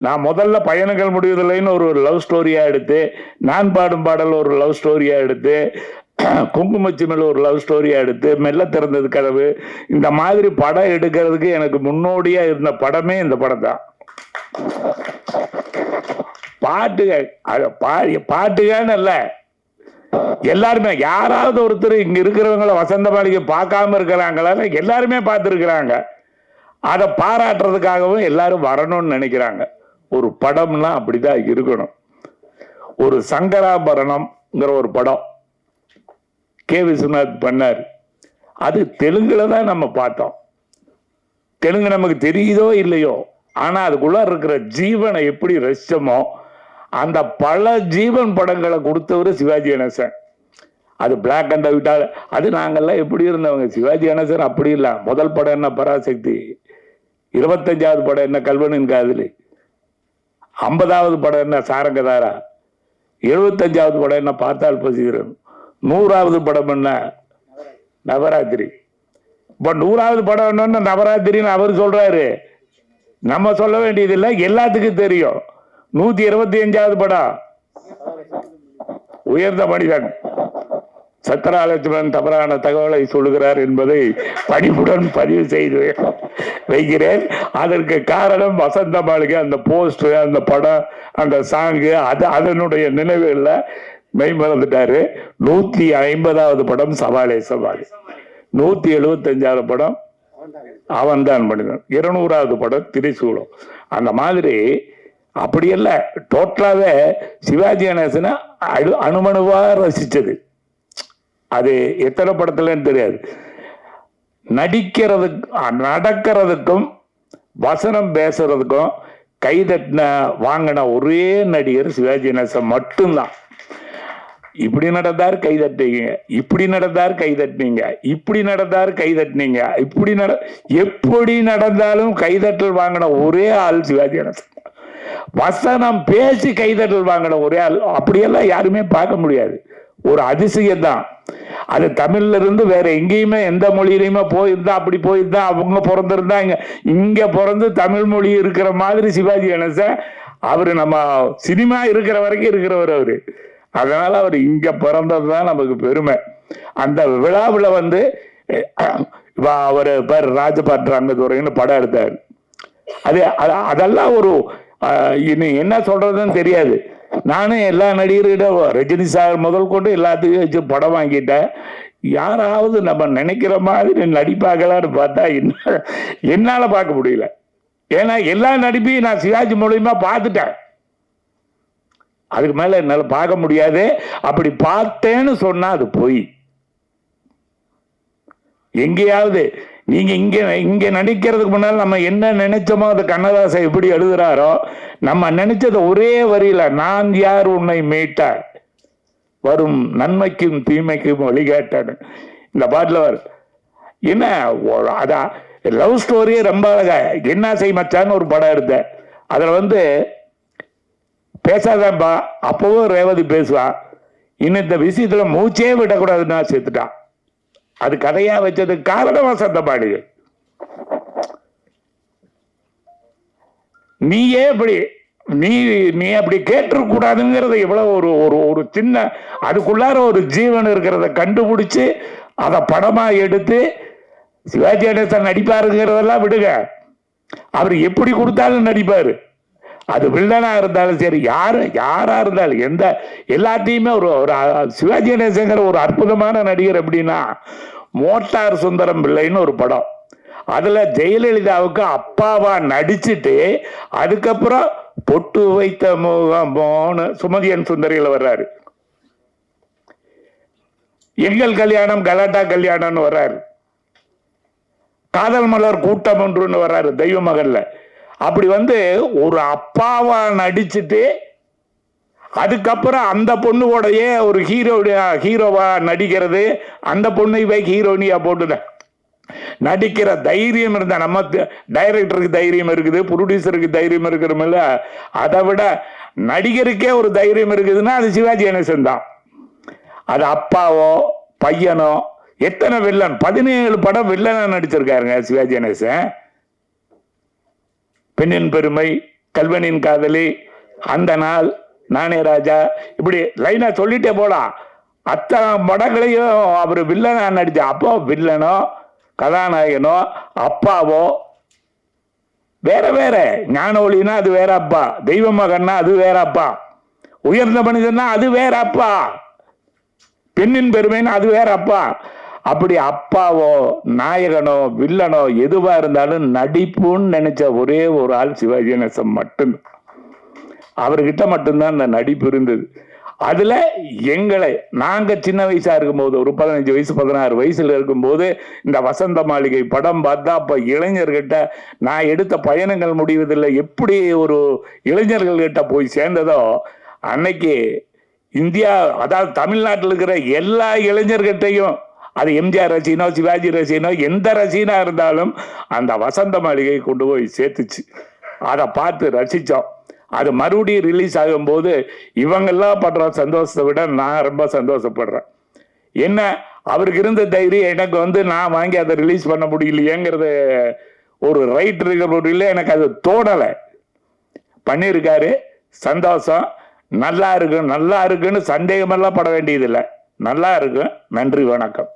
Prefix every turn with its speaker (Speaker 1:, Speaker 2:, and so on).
Speaker 1: நான் முதல்ல பயணங்கள் முடிவதில்லைன்னு ஒரு லவ் ஸ்டோரியா எடுத்து நான் பாடும் பாடல் ஒரு லவ் ஸ்டோரியா எடுத்து குங்குமச்சிமில் ஒரு லவ் ஸ்டோரியா எடுத்து மெல்ல திறந்தது கதவு. இந்த மாதிரி படம் எடுக்கிறதுக்கு எனக்கு முன்னோடியா இருந்த படமே இந்த படம் தான். பாட்டுகள் பாட்டுகள்னு பா- இல்ல. எல்லாருமே யாராவது ஒருத்தர் இங்க இருக்கிறவங்கள வசந்த மாளிகை பார்க்காம இருக்கிறாங்களா எல்லாருமே பார்த்துருக்குறாங்க. அதை பாராட்டுறதுக்காகவும் எல்லாரும் வரணும்னு நினைக்கிறாங்க. ஒரு படம்னா அப்படிதான் இருக்கணும். ஒரு சங்கராபரணம்ங்கிற ஒரு படம் கே. விஸ்வநாத் பண்ணார். அது தெலுங்குல தான் நம்ம பார்த்தோம். தெலுங்கு நமக்கு தெரியுதோ இல்லையோ ஆனால் அதுக்குள்ள இருக்கிற ஜீவனை எப்படி ரசிச்சோமோ அந்த பல ஜீவன் படங்களை கொடுத்தவர் சிவாஜி கணேசன். அது பிளாக் அண்ட் ஒயிட்டா அது நாங்கெல்லாம் எப்படி இருந்தவங்க? சிவாஜி கணேசன் அப்படி இல்லை. முதல் படம் என்ன பராசக்தி? இருபத்தஞ்சாவது படம் என்ன கல்வனின் காதலி? ஐம்பதாவது படம் என்ன சாரங்கதாரா? எழுபத்தஞ்சாவது படம் என்ன பார்த்தால் பசிகிறன் நூறாவது படம் என்ன? நவராத்திரி. இப்போ நூறாவது படம் என்னன்னு நவராத்திரின்னு அவர் சொல்கிறாரு நம்ம சொல்ல வேண்டியதில்லை எல்லாத்துக்கும் தெரியும். நூற்றி இருபத்தி அஞ்சாவது படம். உயர்ந்த மனிதன். சத்ராலட்சுமன் தவறான தகவலை சொல்லுகிறார் என்பதை படிப்புடன் பதிவு செய்து வைக்கிறேன். அதற்கு காரணம் வசந்த மாளிகை அந்த போஸ்டர் அந்த படம் அந்த சாங்கு அது அதனுடைய நினைவுகள்ல மெய்மறந்துட்டாரு நூத்தி ஐம்பதாவது படம் சவாலே சவாலே. நூத்தி எழுபத்தஞ்சாவது படம் அவன்தான் மனிதன். இருநூறாவது படம் திரிசூலம். அந்த மாதிரி அப்படி இல்ல சிவாஜி கணேசனை அணு அணுமணுவாக ரசித்தது அது எத்தனை படத்துலன்னு தெரியாது. நடிக்கிறது நடக்கிறதுக்கும் வசனம் பேசுறதுக்கும் கைதட்டின வாங்கின ஒரே நடிகர் சிவாஜி கணேசன் மட்டும்தான். இப்படி நடந்தார் கை தட்டுவீங்க இப்படி நடந்தார் கை தட்டினீங்க. இப்படி நடந்தார் கை தட்டினீங்க. இப்படி நட எப்படி நடந்தாலும் கைதட்டல் வாங்கின ஒரே ஆள் சிவாஜி கணேசன் வசனம் பேசி கைதட்டல் வாங்கின ஒரே ஆள் அப்படியெல்லாம் யாருமே பார்க்க முடியாது. ஒரு அதிசயம் தான் அது தமிழ்ல இருந்து வேற எங்கேயுமே எந்த மொழியிலையுமே போயிருந்தா அப்படி போயிருந்தா அவங்க பிறந்திருந்தா இங்க இங்க பிறந்து தமிழ் மொழி இருக்கிற மாதிரி சிவாஜி கணேசன் அவரு நம்ம சினிமா இருக்கிற வரைக்கும் இருக்கிறவர் அவரு. அதனால அவர் இங்க பிறந்தது தான் நமக்கு பெருமை. அந்த விழாவில் வந்து அவர் பேர் ராஜபாட் ரங்கதுரைன்னு படம் எடுத்தார். அது அதெல்லாம் ஒரு இனி என்ன சொல்றதுன்னு தெரியாது. நானும் எல்லா நடிகர்கிட்ட ரஜினி சார் முதல் கொண்டு எல்லாத்துக்கும் வச்சு படம் வாங்கிட்டேன். யாராவது நம்ம நினைக்கிற மாதிரி நடிப்பாங்களான்னு பார்த்தா என்ன என்னால் பார்க்க முடியல. ஏன்னா எல்லா நடிப்பையும் நான் சிவாஜி மூலியமா பார்த்துட்டேன். அதுக்கு மேலே என்னால் பார்க்க முடியாது. அப்படி பார்த்தேன்னு சொன்னால் அது பொய். எங்கேயாவது நீங்க இங்க இங்க நடிக்கிறதுக்கு முன்னால் நம்ம என்ன நினைச்சோமோ அது கண்ணதாசன் எப்படி எழுதுறாரோ நம்ம நினைச்சது ஒரே வரியில நான் யார் உன்னை மீட்ட வரும் நன்மைக்கும் தீமைக்கும் வழிகாட்டன்னு இந்த பாட்டில் வரும் என்ன அதான் லவ் ஸ்டோரியே ரொம்ப அழகா என்ன செய் மச்சான்னு ஒரு படம் எடுத்தேன் அதில் வந்து பேசாதான்பா அப்பவும் ரேவதி பேசுவா. இன்னும் இந்த விஷயத்தில் மூச்சே விடக்கூடாதுன்னா சேர்த்துட்டான் அது கதையா வச்சதுக்கு காரணம் வசந்த நீயே இப்படி நீ நீ அப்படி கேட்டிருக்க கூடாதுங்கிறது எவ்வளவு ஒரு ஒரு ஒரு சின்ன அதுக்குள்ளார ஒரு ஜீவன் இருக்கிறத கண்டுபிடிச்சு அதை படமா எடுத்து சிவாஜி கணேசன் நடிப்பாருங்கிறதெல்லாம் விடுங்க. அவர் எப்படி கொடுத்தாலும் நடிப்பாரு. அது வில்லனா இருந்தாலும் சரி யாரு யாரா இருந்தாலும் எந்த எல்லாத்தையுமே ஒரு ஒரு சிவாஜி கணேசங்கிற ஒரு அற்புதமான நடிகர் எப்படின்னா மோட்டார் சுந்தரம் பிள்ளைன்னு ஒரு படம். அதுல ஜெயலலிதாவுக்கு அப்பாவா நடிச்சுட்டு அதுக்கப்புறம் பொட்டு வைத்த முகமோன்னு சுமதியன் சுந்தரியில வர்றாரு. எங்கள் கல்யாணம் கலாட்டா கல்யாணம்னு வர்றாரு. காதல் மலர் கூட்டம் ஒன்றுன்னு வர்றாரு தெய்வ மகன்ல. அப்படி வந்து ஒரு அப்பாவை நடிச்சுட்டு அதுக்கப்புறம் அந்த பொண்ணுவோடயே ஒரு ஹீரோடைய ஹீரோவா நடிக்கிறது அந்த பொண்ணு போய் ஹீரோனியா போட்டுட நடிக்கிற தைரியம் இருந்தா நம்ம டைரக்டருக்கு தைரியம் இருக்குது ப்ரொடியூசருக்கு தைரியம் இருக்கிறோமில்ல அதை விட நடிகருக்கே ஒரு தைரியம் இருக்குதுன்னா அது சிவாஜி கணேசன் தான். அது அப்பாவோ பையனோ எத்தனை வில்லன் பதினேழு படம் வில்லனை நடிச்சிருக்காருங்க சிவாஜி கணேசன். பெண்ணின் பெருமை கல்வனின் காதலி அந்த நாள் நானே ராஜா. இப்படி லைனா சொல்லிட்டே போலாம். அத்தனை படங்களையும் அவர் வில்லனா நடிச்ச அப்போ வில்லனோ கதாநாயகனோ அப்பாவோ வேற வேற. ஞான ஒளினா அது வேற அப்பா தெய்வ மகன்னா அது வேற அப்பா. உயர்ந்த மனிதன்னா அது வேற அப்பா. பெண்ணின் பெருமைன்னு அது வேற அப்பா. அப்படி அப்பாவோ நாயகனோ வில்லனோ எதுவா இருந்தாலும் நடிப்புன்னு நினைச்ச ஒரே ஒரு ஆள் சிவாஜி கணேசன் மட்டும்தான் அவர்கிட்ட மட்டும்தான் அந்த நடிப்பு இருந்தது. அதுல எங்களை நாங்க சின்ன வயசா இருக்கும்போது ஒரு பதினஞ்சு வயசு பதினாறு வயசுல இருக்கும்போது இந்த வசந்த மாளிகை படம் பார்த்தா அப்ப இளைஞர்கிட்ட நான் எடுத்த பயணங்கள் முடிவதில்லை. எப்படி ஒரு இளைஞர்கள் கிட்ட போய் சேர்ந்ததோ அன்னைக்கு இந்தியா அதாவது தமிழ்நாட்டில் இருக்கிற எல்லா இளைஞர்கிட்டையும் அது எம்ஜிஆர் ரசிகனோ சிவாஜி ரசிகனோ எந்த ரசிகனா இருந்தாலும் அந்த வசந்த மாளிகை கொண்டு போய் சேர்த்துச்சு. அதை பார்த்து ரசித்தோம் அது மறுபடியும் ரிலீஸ் ஆகும்போது இவங்கெல்லாம் படுற சந்தோஷத்தை விட நான் ரொம்ப சந்தோஷப்படுறேன். என்ன? அவருக்கு இருந்த தைரியம் எனக்கு வந்து நான் வாங்கி அதை ரிலீஸ் பண்ண முடியலையேங்கிறது ஒரு ரைட் இருக்கிற எனக்கு அது தோணலை. பண்ணியிருக்காரு. சந்தோஷம். நல்லா இருக்கும் நல்லா இருக்குன்னு சந்தேகமெல்லாம் பட வேண்டியதில்லை. நல்லா இருக்கும் நன்றி வணக்கம்.